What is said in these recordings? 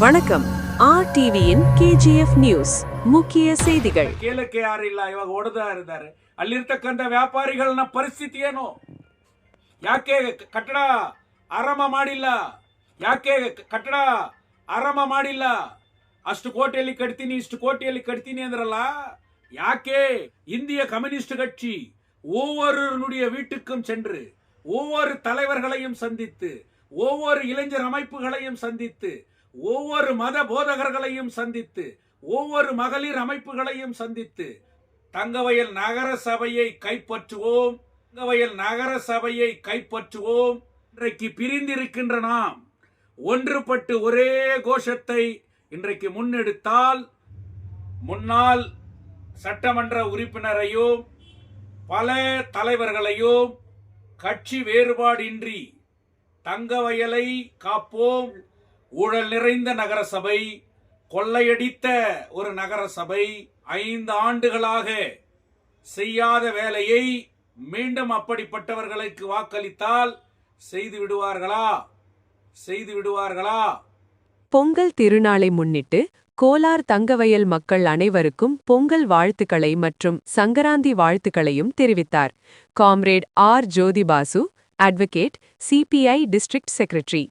வணக்கம் ஆர் டிவியின் KGF news ಮುಖ್ಯ செய்திகள் ಕೇಳಕ್ಕೆ ಯಾರಿಲ್ಲ ಇವಾಗ ಹೊಡೆದ ಇದ್ದಾರೆ ಅಲ್ಲಿರ್ತಕ್ಕಂಥ ವ್ಯಾಪಾರಿಗಳನ್ನ ಪರಿಸ್ಥಿತಿ ಏನು ಯಾಕೆ ಕ- ಕಟ್ಟಡ ಆರಂಭ ಮಾಡಿಲ್ಲ ಯಾಕೆ ಕ- ಕಟ್ಟಡ ಆರಂಭ ಮಾಡಿಲ್ಲ ಅಷ್ಟು ಕೋಟಿಯಲ್ಲಿ ಕಟ್ತೀನಿ ಇಷ್ಟು ಕೋಟಿಯಲ್ಲಿ ಕಟ್ತೀನಿ ಅಂದ್ರಲ್ಲ ಯಾಕೆ இந்திய கம்யூனிஸ்ட் கட்சி ஒவ்வொருவருடைய வீட்டுக்கும் சென்று ஒவ்வொரு தலைவர்களையும் சந்தித்து ஒவ்வொரு இளைஞர் அமைப்புகளையும் சந்தித்து ஒவ்வொரு மத போதகர்களையும் சந்தித்து ஒவ்வொரு மகளிர் அமைப்புகளையும் சந்தித்து தங்கவயல் நகர சபையை கைப்பற்றுவோம் தங்கவயல் நகர சபையை கைப்பற்றுவோம். இன்றைக்கு பிரிந்திருக்கின்ற நாம் ஒன்றுபட்டு ஒரே கோஷத்தை இன்றைக்கு முன்னெடுத்தால் முன்னாள் சட்டமன்ற உறுப்பினரையும் பல தலைவர்களையும் கட்சி வேறுபாடின்றி தங்கவயலை காப்போம். ஊழல் நிறைந்த நகரசபை கொள்ளையடித்த ஒரு நகரசபை ஐந்து ஆண்டுகளாக செய்யாத வேலையை மீண்டும் அப்படிப்பட்டவர்களுக்கு வாக்களித்தால் செய்து விடுவார்களா? செய்து விடுவார்களா? பொங்கல் திருநாளை முன்னிட்டு கோலார் தங்கவயல் மக்கள் அனைவருக்கும் பொங்கல் வாழ்த்துக்களை மற்றும் சங்கராந்தி வாழ்த்துக்களையும் தெரிவித்தார். Comrade R Jyotibasu advocate CPI district secretary.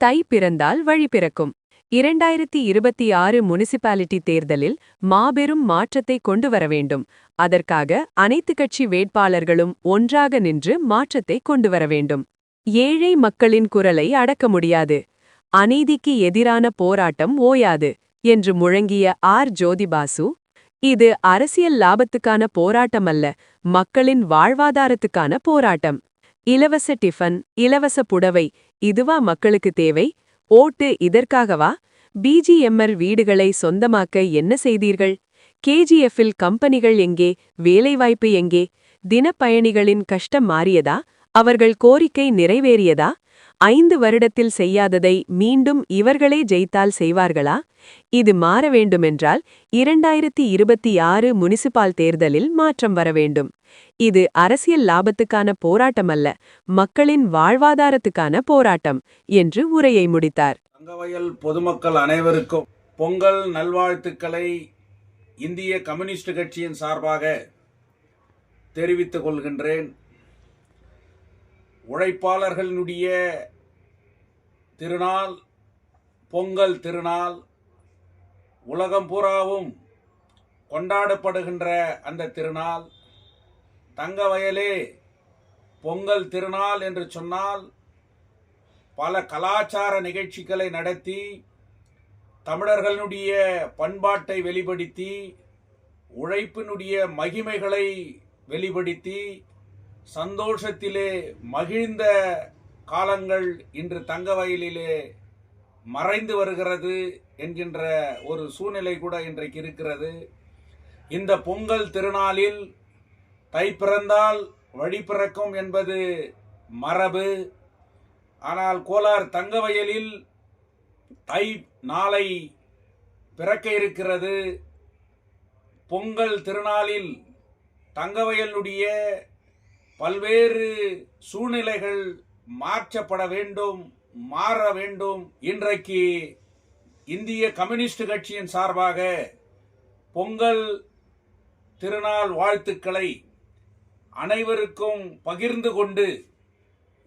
தை பிறந்தால் வழி பிறக்கும். இரண்டாயிரத்தி இருபத்தி ஆறு முனிசிபாலிட்டி தேர்தலில் மாபெரும் மாற்றத்தை கொண்டு வர வேண்டும். அதற்காக அனைத்து கட்சி வேட்பாளர்களும் ஒன்றாக நின்று மாற்றத்தை கொண்டு வர வேண்டும். ஏழை மக்களின் குரலை அடக்க முடியாது. அநீதிக்கு எதிரான போராட்டம் ஓயாது என்று முழங்கிய ஆர். ஜோதிபாசு இது அரசியல் லாபத்துக்கான போராட்டமல்ல மக்களின் வாழ்வாதாரத்துக்கான போராட்டம். இலவச டிஃபன் இலவச புடவை இதுவா மக்களுக்கு தேவை? ஓட்டு இதற்காகவா? பிஜிஎம்எல் வீடுகளை சொந்தமாக்க என்ன செய்தீர்கள்? கேஜிஎஃப்பில் கம்பெனிகள் எங்கே? வேலைவாய்ப்பு எங்கே? தினப்பயணிகளின் கஷ்டம் மாறியதா? அவர்கள் கோரிக்கை நிறைவேறியதா? ஐந்து வருடத்தில் செய்யாததை மீண்டும் இவர்களே ஜெயித்தால் செய்வார்களா? இது மாற வேண்டுமென்றால் இரண்டாயிரத்தி இருபத்தி ஆறு முனிசிபால் தேர்தலில் மாற்றம் வர வேண்டும். இது அரசியல் லாபத்துக்கான போராட்டமல்ல மக்களின் வாழ்வாதாரத்துக்கான போராட்டம் என்று உரையை முடித்தார். தங்கவயல் பொதுமக்கள் அனைவருக்கும் பொங்கல் நல்வாழ்த்துக்களை இந்திய கம்யூனிஸ்ட் கட்சியின் சார்பாக தெரிவித்துக் கொள்கின்றேன். உழைப்பாளர்களுடைய திருநாள் பொங்கல் திருநாள் உலகம் பூராவும் கொண்டாடப்படுகின்ற அந்த திருநாள். தங்கவயலே பொங்கல் திருநாள் என்று சொன்னால் பல கலாச்சார நிகழ்ச்சிகளை நடத்தி தமிழர்களுடைய பண்பாட்டை வெளிப்படுத்தி உழைப்பினுடைய மகிமைகளை வெளிப்படுத்தி சந்தோஷத்திலே மகிழ்ந்த காலங்கள் இன்று தங்க வயலிலே மறைந்து வருகிறது என்கின்ற ஒரு சூழ்நிலை கூட இன்றைக்கு இருக்கிறது. இந்த பொங்கல் திருநாளில் தை பிறந்தால் வழி பிறக்கும் என்பது மரபு. ஆனால் கோலார் தங்கவயலில் தை நாளை பிறக்க இருக்கிறது. பொங்கல் திருநாளில் தங்கவயலுடைய பல்வேறு சூழ்நிலைகள் மாற்றப்பட வேண்டும் மாற வேண்டும். இன்றைக்கு இந்திய கம்யூனிஸ்ட் கட்சியின் சார்பாக பொங்கல் திருநாள் வாழ்த்துக்களை அனைவருக்கும் பகிர்ந்து கொண்டு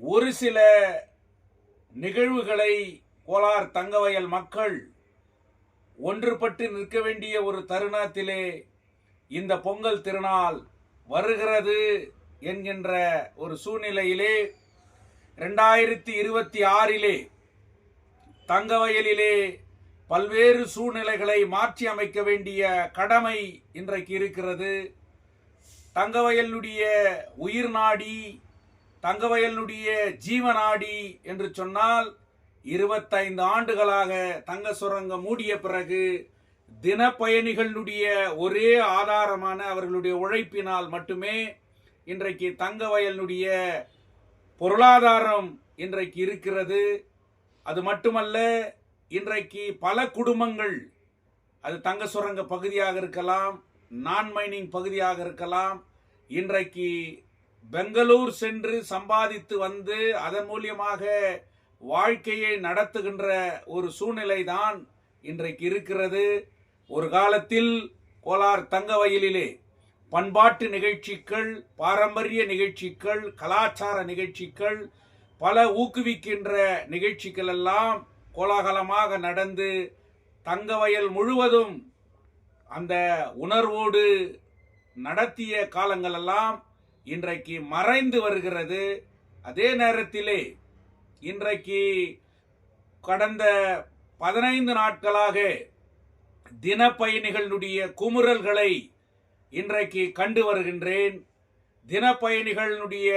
ஒரு சில நிகழ்வுகளை கோலார் தங்கவயல் மக்கள் ஒன்றுபட்டு நிற்க வேண்டிய ஒரு தருணத்திலே இந்த பொங்கல் திருநாள் வருகிறது என்கின்ற ஒரு சூழ்நிலையிலே ரெண்டாயிரத்தி இருபத்தி ஆறிலே தங்கவயலிலே பல்வேறு சூழ்நிலைகளை மாற்றி அமைக்க வேண்டிய கடமை இன்றைக்கு இருக்கிறது. தங்கவயலுடைய உயிர் நாடி தங்கவயலுடைய ஜீவநாடி என்று சொன்னால் இருபத்தைந்து ஆண்டுகளாக தங்க சுரங்கம் மூடிய பிறகு தினப்பயணிகளுடைய ஒரே ஆதாரமான அவர்களுடைய உழைப்பினால் மட்டுமே இன்றைக்கு தங்க வயலுடைய பொருளாதாரம் இன்றைக்கு இருக்கிறது. அது மட்டுமல்ல இன்றைக்கு பல குடும்பங்கள் அது தங்க சுரங்க பகுதியாக இருக்கலாம் நான் மைனிங் பகுதியாக இருக்கலாம் இன்றைக்கு பெங்களூர் சென்று சம்பாதித்து வந்து அதன் மூலியமாக வாழ்க்கையை நடத்துகின்ற ஒரு சூழ்நிலை தான் இன்றைக்கு இருக்கிறது. ஒரு காலத்தில் கோலார் தங்க வயலிலே பண்பாட்டு நிகழ்ச்சிகள் பாரம்பரிய நிகழ்ச்சிகள் கலாச்சார நிகழ்ச்சிகள் பல ஊக்குவிக்கின்ற நிகழ்ச்சிகள் எல்லாம் கோலாகலமாக நடந்து தங்க வயல் முழுவதும் அந்த உணர்வோடு நடத்திய காலங்களெல்லாம் இன்றைக்கு மறைந்து வருகிறது. அதே நேரத்திலே இன்றைக்கு கடந்த பதினைந்து நாட்களாக தினப்பயணிகளுடைய குமுறல்களை இன்றைக்கு கண்டு வருகின்றேன். தினப்பயணிகளினுடைய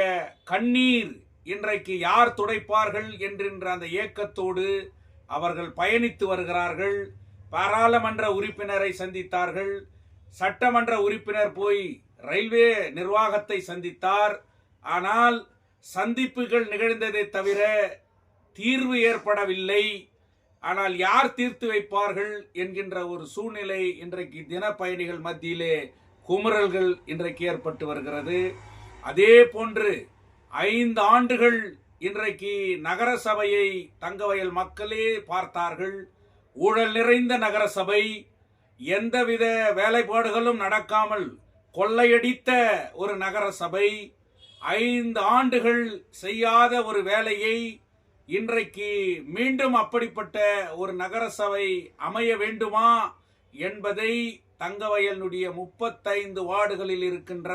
கண்ணீர் இன்றைக்கு யார் துடைப்பார்கள் என்கின்ற அந்த ஏக்கத்தோடு அவர்கள் பயணித்து வருகிறார்கள். பாராளுமன்ற உறுப்பினரை சந்தித்தார்கள். சட்டமன்ற உறுப்பினர் போய் ரயில்வே நிர்வாகத்தை சந்தித்தார். ஆனால் சந்திப்புகள் நிகழ்ந்ததை தவிர தீர்வு ஏற்படவில்லை. ஆனால் யார் தீர்த்து வைப்பார்கள் என்கின்ற ஒரு சூழ்நிலை இன்றைக்கு தினப்பயணிகள் மத்தியிலே குமுறல்கள் இன்றைக்கு ஏற்பட்டு வருகிறது. அதே போன்று ஐந்து ஆண்டுகள் இன்றைக்கு நகர சபையை தங்கவயல் மக்களே பார்த்தார்கள். ஊழல் நிறைந்த நகர சபை எந்தவித வேலைப்பாடுகளும் நடக்காமல் கொள்ளையடித்த ஒரு நகர சபை ஐந்து ஆண்டுகள் செய்யாத ஒரு வேலையை இன்றைக்கு மீண்டும் அப்படிப்பட்ட ஒரு நகர சபை அமைய வேண்டுமா என்பதை தங்கவயலினுடைய முப்பத்தைந்து வார்டுகளில் இருக்கின்ற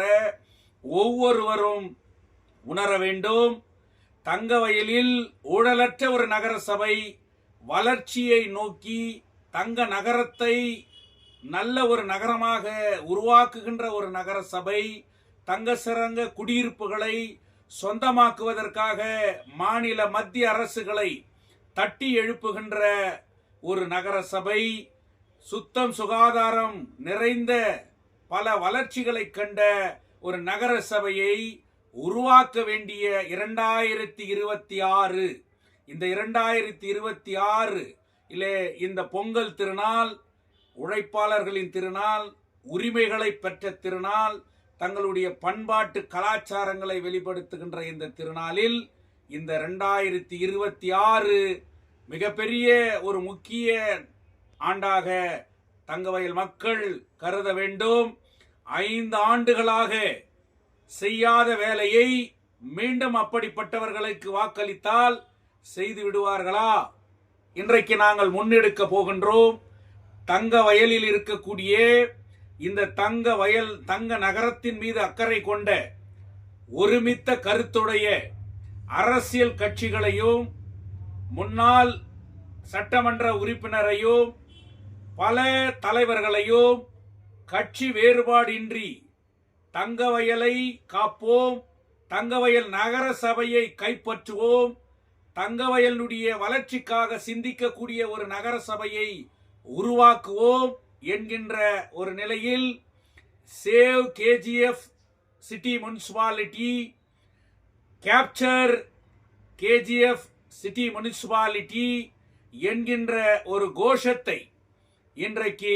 ஒவ்வொருவரும் உணர வேண்டும். தங்கவயலில் ஊழலற்ற ஒரு நகர சபை வளர்ச்சியை நோக்கி தங்க நகரத்தை நல்ல ஒரு நகரமாக உருவாக்குகின்ற ஒரு நகர சபை தங்க சிறங்க குடியிருப்புகளை சொந்தமாக்குவதற்காக மாநில மத்திய அரசுகளை தட்டி எழுப்புகின்ற ஒரு நகர சபை சுத்தம் சுகாதாரம் நிறைந்த பல வளர்ச்சிகளை கண்ட ஒரு நகர சபையை உருவாக்க வேண்டிய இரண்டாயிரத்தி இருபத்தி ஆறு இந்த இரண்டாயிரத்தி இருபத்தி ஆறு இல்லை இந்த பொங்கல் திருநாள் உழைப்பாளர்களின் திருநாள் உரிமைகளை பெற்ற திருநாள் தங்களுடைய பண்பாட்டு கலாச்சாரங்களை வெளிப்படுத்துகின்ற இந்த திருநாளில் இந்த ரெண்டாயிரத்தி இருபத்தி ஆறு மிகப்பெரிய ஒரு முக்கிய ஆண்டாக தங்கவயல் மக்கள் கருத வேண்டும். ஐந்து ஆண்டுகளாக செய்யாத வேலையை மீண்டும் அப்படிப்பட்டவர்களுக்கு வாக்களித்தால் செய்து விடுவார்களா? இன்றைக்கு நாங்கள் முன்னெடுக்க போகின்றோம். தங்க வயலில் இருக்கக்கூடிய இந்த தங்க வயல் தங்க நகரத்தின் மீது அக்கறை கொண்ட ஒருமித்த கருத்துடைய அரசியல் கட்சிகளையும் முன்னாள் சட்டமன்ற உறுப்பினரையும் பல தலைவர்களையும் கட்சி வேறுபாடின்றி தங்கவயலை காப்போம் தங்கவயல் நகர சபையை கைப்பற்றுவோம் தங்கவயலுடைய வளர்ச்சிக்காக சிந்திக்கக்கூடிய ஒரு நகர சபையை உருவாக்குவோம் என்கின்ற ஒரு நிலையில் save KGF city municipality capture KGF city municipality என்கின்ற ஒரு கோஷத்தை இன்றைக்கு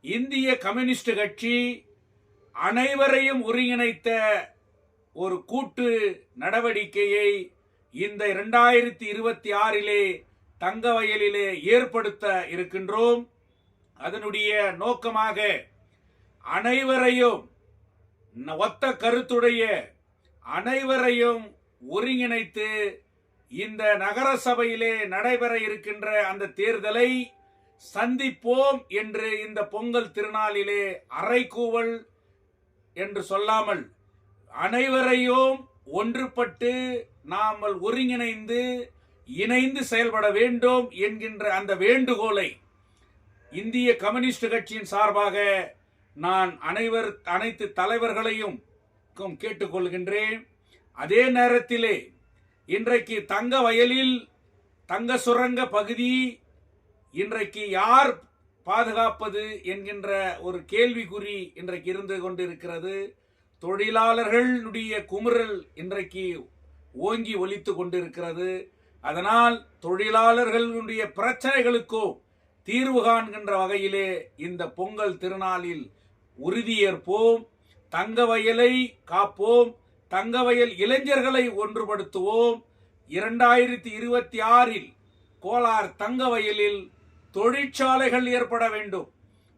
இந்திய கம்யூனிஸ்ட் கட்சி அனைவரையும் ஒருங்கிணைத்த ஒரு கூட்டு நடவடிக்கையை இந்த இரண்டாயிரத்தி இருபத்தி ஆறிலே தங்க வயலிலே ஏற்படுத்த இருக்கின்றோம். அதனுடைய நோக்கமாக அனைவரையும் ஒத்த கருத்துடைய அனைவரையும் ஒருங்கிணைத்து இந்த நகர சபையிலே நடைபெற இருக்கின்ற அந்த தேர்தலை சந்திப்போம் என்று இந்த பொங்கல் திருநாளிலே அறைகூவல் என்று சொல்லாமல் அனைவரையும் ஒன்றுபட்டு நாமல் ஒருங்கிணைந்து இணைந்து செயல்பட வேண்டும் என்கின்ற அந்த வேண்டுகோளை இந்திய கம்யூனிஸ்ட் கட்சியின் சார்பாக நான் அனைவர் அனைத்து தலைவர்களையும் கேட்டுக்கொள்கின்றேன். அதே நேரத்திலே இன்றைக்கு தங்க வயலில் தங்க சுரங்க பகுதி இன்றைக்கு யார் பாதுகாப்பது என்கின்ற ஒரு கேள்விக்குறி இன்றைக்கு இருந்து கொண்டிருக்கிறது. தொழிலாளர்களுடைய குமுறல் இன்றைக்கு ஓங்கி ஒலித்து கொண்டிருக்கிறது. அதனால் தொழிலாளர்களுடைய பிரச்சனைகளுக்கோ தீர்வு காண்கின்ற வகையிலே இந்த பொங்கல் திருநாளில் உறுதியேற்போம். தங்க வயலை காப்போம். தங்க வயல் இளைஞர்களை ஒன்றுபடுத்துவோம். இரண்டாயிரத்தி இருபத்தி ஆறில் கோலார் தங்கவயலில் தொழிற்சாலைகள் ஏற்பட வேண்டும்.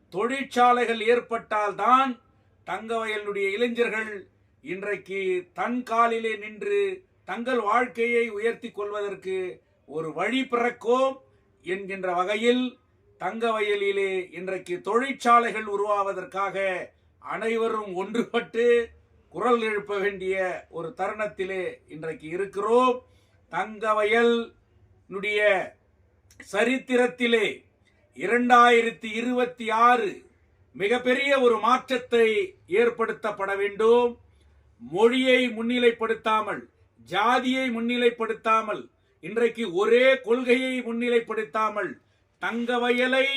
தொழிற்சாலைகள் ஏற்பட்டால்தான் தங்கவயலுடைய இளைஞர்கள் இன்றைக்கு தன் காலிலே நின்று தங்கள் வாழ்க்கையை உயர்த்தி கொள்வதற்கு ஒரு வழி பிறக்கோம் என்கின்ற வகையில் தங்கவயலிலே இன்றைக்கு தொழிற்சாலைகள் உருவாவதற்காக அனைவரும் ஒன்றுபட்டு குரல் எழுப்ப வேண்டிய ஒரு தருணத்திலே இன்றைக்கு இருக்கிறோம். தங்கவயல் சரித்திரத்திலே இரண்டாயிரத்தி இருபத்தி ஆறு மிகப்பெரிய ஒரு மாற்றத்தை ஏற்படுத்தப்பட வேண்டும். மொழியை முன்னிலைப்படுத்தாமல் ஜாதியை முன்னிலைப்படுத்தாமல் இன்றைக்கு ஒரே கொள்கையை முன்னிலைப்படுத்தாமல் தங்கவயலை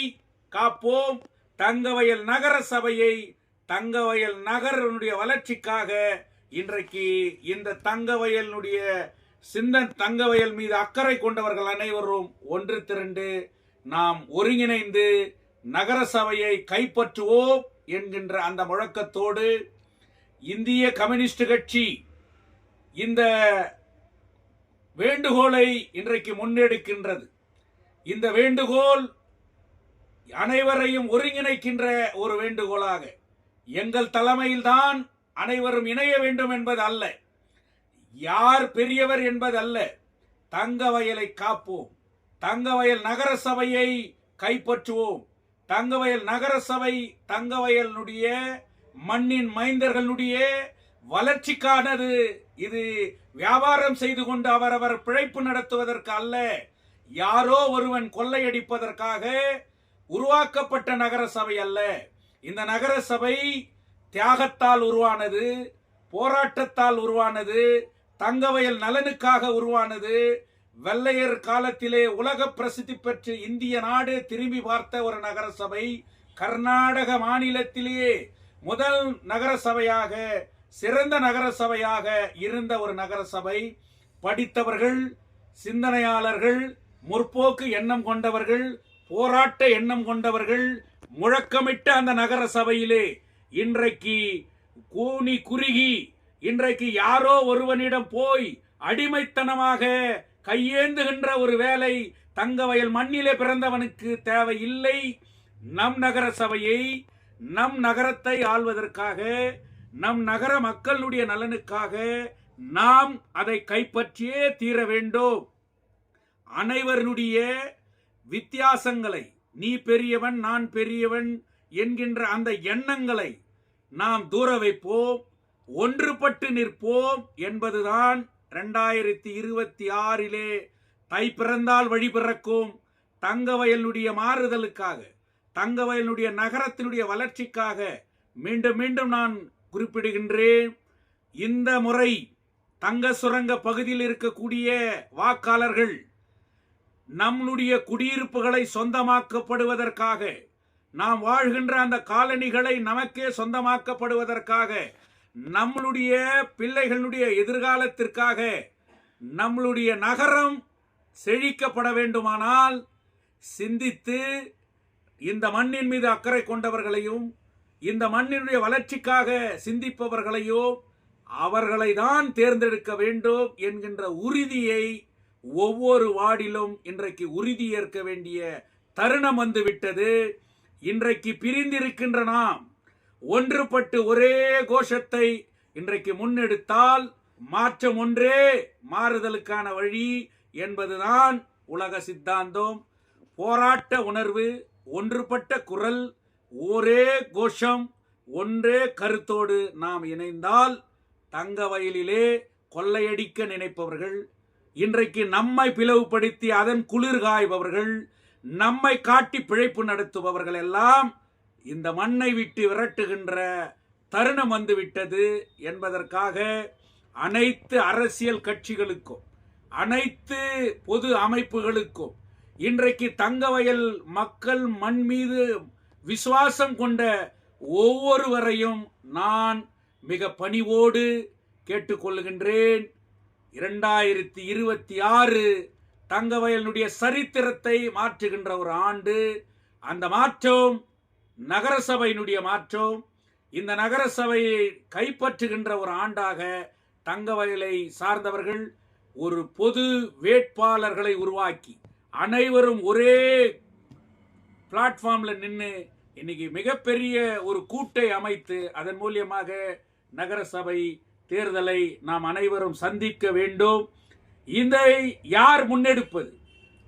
காப்போம். தங்கவயல் நகர சபையை தங்கவயல் நகரனுடைய வளர்ச்சிக்காக இன்றைக்கு இந்த தங்கவயலுடைய சிந்தன் தங்கவயல் மீது அக்கறை கொண்டவர்கள் அனைவரும் ஒன்று திரண்டு நாம் ஒருங்கிணைந்து நகர சபையை கைப்பற்றுவோம் என்கின்ற அந்த முழக்கத்தோடு இந்திய கம்யூனிஸ்ட் கட்சி இந்த வேண்டுகோளை இன்றைக்கு முன்னெடுக்கின்றது. இந்த வேண்டுகோள் அனைவரையும் ஒருங்கிணைக்கின்ற ஒரு வேண்டுகோளாக. எங்கள் தலைமையில்தான் அனைவரும் இணைய வேண்டும் என்பது அல்ல. யார் பெரியவர் என்பதல்ல தங்க வயலை காப்போம். தங்கவயல் நகர சபையை கைப்பற்றுவோம். தங்கவயல் நகர சபை தங்கவயலுடைய மண்ணின் மைந்தர்களுடைய வளர்ச்சிக்கானது. இது வியாபாரம் செய்து கொண்டு அவரவர் பிழைப்பு நடத்துவதற்கு அல்ல யாரோ ஒருவன் கொள்ளையடிப்பதற்காக உருவாக்கப்பட்ட நகர சபை அல்ல. இந்த நகர சபை தியாகத்தால் உருவானது போராட்டத்தால் உருவானது தங்கவயல் நலனுக்காக உருவானது வெள்ளையர் காலத்திலே உலக பிரசித்தி பெற்று இந்திய நாடு திரும்பி பார்த்த ஒரு நகர சபை கர்நாடக மாநிலத்திலேயே முதல் நகர சபையாக சிறந்த நகர சபையாக இருந்த ஒரு நகர சபை படித்தவர்கள் சிந்தனையாளர்கள் முற்போக்கு எண்ணம் கொண்டவர்கள் போராட்ட எண்ணம் கொண்டவர்கள் முழக்கமிட்ட அந்த நகர சபையிலே இன்றைக்கு கூனி குறுகி இன்றைக்கு யாரோ ஒருவனிடம் போய் அடிமைத்தனமாக கையேந்துகின்ற ஒரு வேலை தங்கவயல் மண்ணிலே பிறந்தவனுக்கு தேவையில்லை. நம் நகர சபையை நம் நகரத்தை ஆள்வதற்காக நம் நகர மக்களுடைய நலனுக்காக நாம் அதை கைப்பற்றியே தீர வேண்டும். அனைவருடைய வித்தியாசங்களை நீ பெரியவன் நான் பெரியவன் என்கின்ற அந்த எண்ணங்களை நாம் தூர வைப்போம் ஒன்றுபட்டு நிற்போம் என்பதுதான் ரெண்டாயிரத்தி இருபத்தி ஆறிலே தை பிறந்தால் வழி பிறக்கும் தங்கவயலுடைய மாறுதலுக்காக தங்கவயலுடைய நகரத்தினுடைய வளர்ச்சிக்காக மீண்டும் மீண்டும் நான் குறிப்பிடுகின்றேன். இந்த முறை தங்க சுரங்க பகுதியில் இருக்கக்கூடிய வாக்காளர்கள் நம்முடைய குடியிருப்புகளை சொந்தமாக்கப்படுவதற்காக நாம் வாழ்கின்ற அந்த காலனிகளை நமக்கே சொந்தமாக்கப்படுவதற்காக நம்மளுடைய பிள்ளைகளுடைய எதிர்காலத்திற்காக நம்மளுடைய நகரம் செழிக்கப்பட வேண்டுமானால் சிந்தித்து இந்த மண்ணின் மீது அக்கறை கொண்டவர்களையும் இந்த மண்ணினுடைய வளர்ச்சிக்காக சிந்திப்பவர்களையோ அவர்களை தான் தேர்ந்தெடுக்க வேண்டும் என்கின்ற உறுதியை ஒவ்வொரு வார்டிலும் இன்றைக்கு உறுதி ஏற்க வேண்டிய தருணம் வந்துவிட்டது. இன்றைக்கு பிரிந்திருக்கின்ற நாம் ஒன்றுபட்டு ஒரே கோஷத்தை இன்றைக்கு முன்னெடுத்தால் மாற்றம் ஒன்றே மாறுதலுக்கான வழி என்பதுதான் உலக சித்தாந்தம். போராட்ட உணர்வு ஒன்றுபட்ட குரல் ஒரே கோஷம் ஒன்றே கருத்தோடு நாம் இணைந்தால் தங்க வயலிலே கொள்ளையடிக்க நினைப்பவர்கள் இன்றைக்கு நம்மை பிளவுபடுத்தி அதன் குளிர் காய்பவர்கள் நம்மை காட்டி பிழைப்பு நடத்துபவர்கள் எல்லாம் இந்த மண்ணை விட்டு விரட்டுகின்ற தருணம் வந்துவிட்டது என்பதற்காக அனைத்து அரசியல் கட்சிகளுக்கும் அனைத்து பொது அமைப்புகளுக்கும் இன்றைக்கு தங்கவயல் மக்கள் மண் மீது விசுவாசம் கொண்ட ஒவ்வொருவரையும் நான் மிக பணிவோடு கேட்டுக்கொள்கின்றேன். இரண்டாயிரத்தி இருபத்தி ஆறு தங்கவயலினுடைய சரித்திரத்தை மாற்றுகின்ற ஒரு ஆண்டு அந்த மாற்றம் நகரசபையினுடைய மாற்றம் இந்த நகரசபையை கைப்பற்றுகின்ற ஒரு ஆண்டாக தங்கவயலை சார்ந்தவர்கள் ஒரு பொது வேட்பாளர்களை உருவாக்கி அனைவரும் ஒரே பிளாட்ஃபார்மில் நின்று இன்னைக்கு மிகப்பெரிய ஒரு கூட்டை அமைத்து அதன் மூலியமாக நகரசபை தேர்தலை நாம் அனைவரும் சந்திக்க வேண்டும். இதை யார் முன்னெடுப்பது?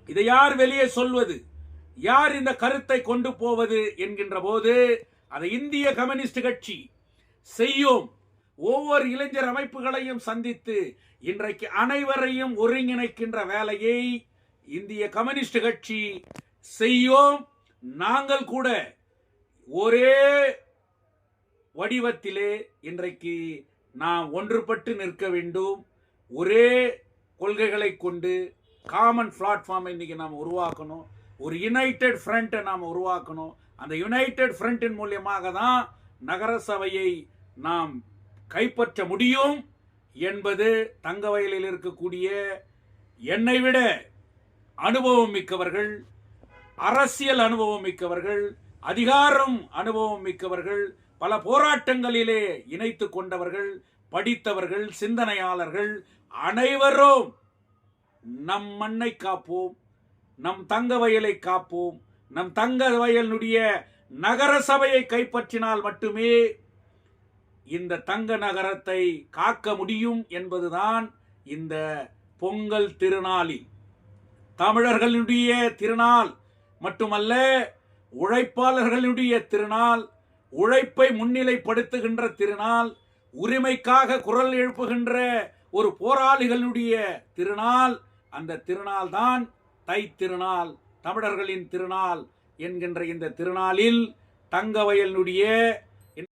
இதை யார் வெளியே சொல்வது? யார் இந்த கருத்தை கொண்டு போவது என்கின்ற போது அதை இந்திய கம்யூனிஸ்ட் கட்சி செய்யும் ஒவ்வொரு இளைஞர் அமைப்புகளையும் சந்தித்து இன்றைக்கு அனைவரையும் ஒருங்கிணைக்கின்ற வேலையை இந்திய கம்யூனிஸ்ட் கட்சி செய்யும். நாங்கள் கூட ஒரே வடிவத்திலே இன்றைக்கு நாம் ஒன்றுபட்டு நிற்க வேண்டும். ஒரே கொள்கைகளை கொண்டு காமன் பிளாட்ஃபார்மை இன்னைக்கு நாம் உருவாக்கணும். ஒரு யுனைடெட் ஃப்ரண்ட்டை நாம் உருவாக்கணும். அந்த யுனைடெட் ஃப்ரண்ட்டின் மூலியமாக தான் நகரசபையை நாம் கைப்பற்ற முடியும் என்பது தங்கவயலில் இருக்கக்கூடிய என்னை விட அனுபவம் மிக்கவர்கள் அரசியல் அனுபவம் மிக்கவர்கள் அதிகாரம் அனுபவம் மிக்கவர்கள் பல போராட்டங்களிலே இணைத்து கொண்டவர்கள் படித்தவர்கள் சிந்தனையாளர்கள் அனைவரும் நம் மண்ணை காப்போம். நம் தங்க வயலை காப்போம். நம் தங்க வயலினுடைய நகர சபையை கைப்பற்றினால் மட்டுமே இந்த தங்க நகரத்தை காக்க முடியும் என்பதுதான் இந்த பொங்கல் திருநாளில் தமிழர்களுடைய திருநாள் மட்டுமல்ல உழைப்பாளர்களுடைய திருநாள் உழைப்பை முன்னிலைப்படுத்துகின்ற திருநாள் உரிமைக்காக குரல் எழுப்புகின்ற ஒரு போராளிகளுடைய திருநாள் அந்த திருநாள் தான் தை திருநாள் தமிழர்களின் திருநாள் என்கின்ற இந்த திருநாளில் தங்கவயலினுடைய